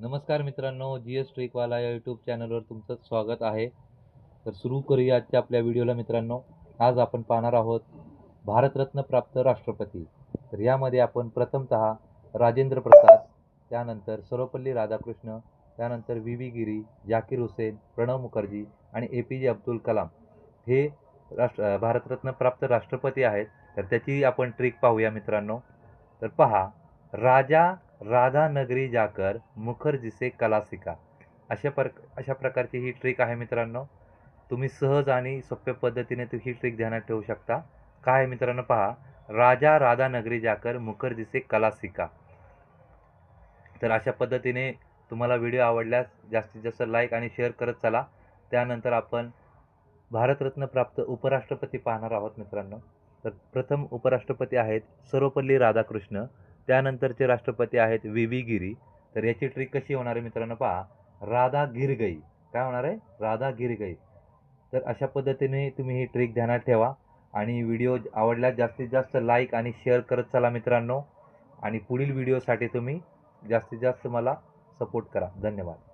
नमस्कार मित्रांनो G S ट्रेकवाला या यूट्यूब चॅनलवर तुमचं स्वागत आहे. तर सुरू करूया आजच्या आपल्या व्हिडिओला मित्रांनो. आज आपण पाहणार आहोत भारतरत्न प्राप्त राष्ट्रपती. तर यामध्ये आपण प्रथमतः राजेंद्र प्रसाद त्यानंतर सर्वपल्ली राधाकृष्ण त्यानंतर व्ही व्ही गिरी जाकीर हुसेन प्रणव मुखर्जी आणि ए पी जे अब्दुल कलाम हे राष्ट्र भारतरत्न प्राप्त राष्ट्रपती आहेत. तर त्याची आपण ट्रिक पाहूया मित्रांनो. तर पहा राजा राधा नगरी जाकर मुखर्जीसे कला शिका. अशा पर अशा प्रकारची ही ट्रिक आहे मित्रांनो. तुम्ही सहज आणि सोप्या पद्धतीने तू ही ट्रिक ध्यानात ठेवू शकता. काय आहे मित्रांनो पहा राजा राधा नगरी जाकर मुखर्जीसे कला शिका. तर अशा पद्धतीने तुम्हाला व्हिडिओ आवडल्यास जास्तीत जास्त लाईक आणि शेअर करत चला. त्यानंतर आपण भारतरत्न प्राप्त उपराष्ट्रपती पाहणार आहोत मित्रांनो. तर प्रथम उपराष्ट्रपती आहेत सर्वपल्ली राधाकृष्ण. त्यानंतरचे राष्ट्रपती आहेत व्ही व्ही गिरी तर याची ट्रिक कशी होणार आहे मित्रांनो पहा. राधा गिरगई. काय होणार आहे? राधा गिरगई. तर अशा पद्धतीने तुम्ही ही ट्रिक ध्यानात ठेवा आणि व्हिडिओ आवडल्यास जास्तीत जास्त लाईक आणि शेअर करत चला मित्रांनो. आणि पुढील व्हिडिओसाठी तुम्ही जास्तीत जास्त मला सपोर्ट करा. धन्यवाद.